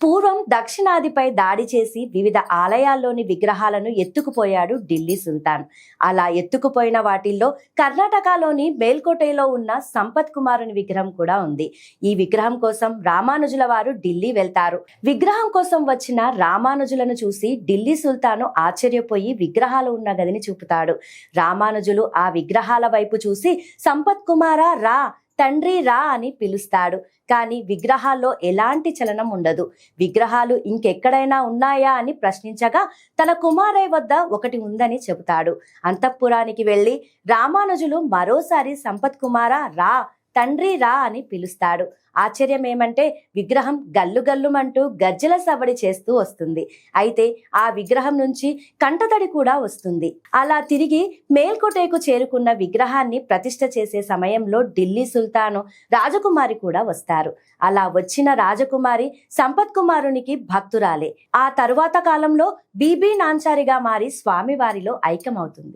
పూర్వం దక్షిణాదిపై దాడి చేసి వివిధ ఆలయాల్లోని విగ్రహాలను ఎత్తుకుపోయాడు ఢిల్లీ సుల్తాన్. అలా ఎత్తుకుపోయిన వాటిల్లో కర్ణాటకలోని మేల్కోటలో ఉన్న సంపత్ కుమారుని విగ్రహం కూడా ఉంది. ఈ విగ్రహం కోసం రామానుజుల వారు ఢిల్లీ వెళ్తారు. విగ్రహం కోసం వచ్చిన రామానుజులను చూసి ఢిల్లీ సుల్తాను ఆశ్చర్యపోయి విగ్రహాలు ఉన్న గదిని చూపుతాడు. రామానుజులు ఆ విగ్రహాల వైపు చూసి సంపత్ కుమారా రా! తండ్రి రా అని పిలుస్తాడు. కానీ విగ్రహాల్లో ఎలాంటి చలనం ఉండదు. విగ్రహాలు ఇంకెక్కడైనా ఉన్నాయా అని ప్రశ్నించగా తన కుమారయ్య వద్ద ఒకటి ఉందని చెబుతాడు. అంతఃపురానికి వెళ్ళి రామానుజులు మరోసారి సంపత్ కుమార రా తండ్రి రా అని పిలుస్తాడు. ఆశ్చర్యం ఏమంటే విగ్రహం గల్లు గల్లుమంటూ గజ్జల సవడి చేస్తూ వస్తుంది. అయితే ఆ విగ్రహం నుంచి కంటతడి కూడా వస్తుంది. అలా తిరిగి మేల్కోటేకు చేరుకున్న విగ్రహాన్ని ప్రతిష్ట చేసే సమయంలో ఢిల్లీ సుల్తాను రాజకుమారి కూడా వస్తారు. అలా వచ్చిన రాజకుమారి సంపత్ కుమారునికి భక్తురాలే. ఆ తరువాత కాలంలో బీబీ నాంచారిగా మారి స్వామివారిలో ఐక్యమవుతుంది.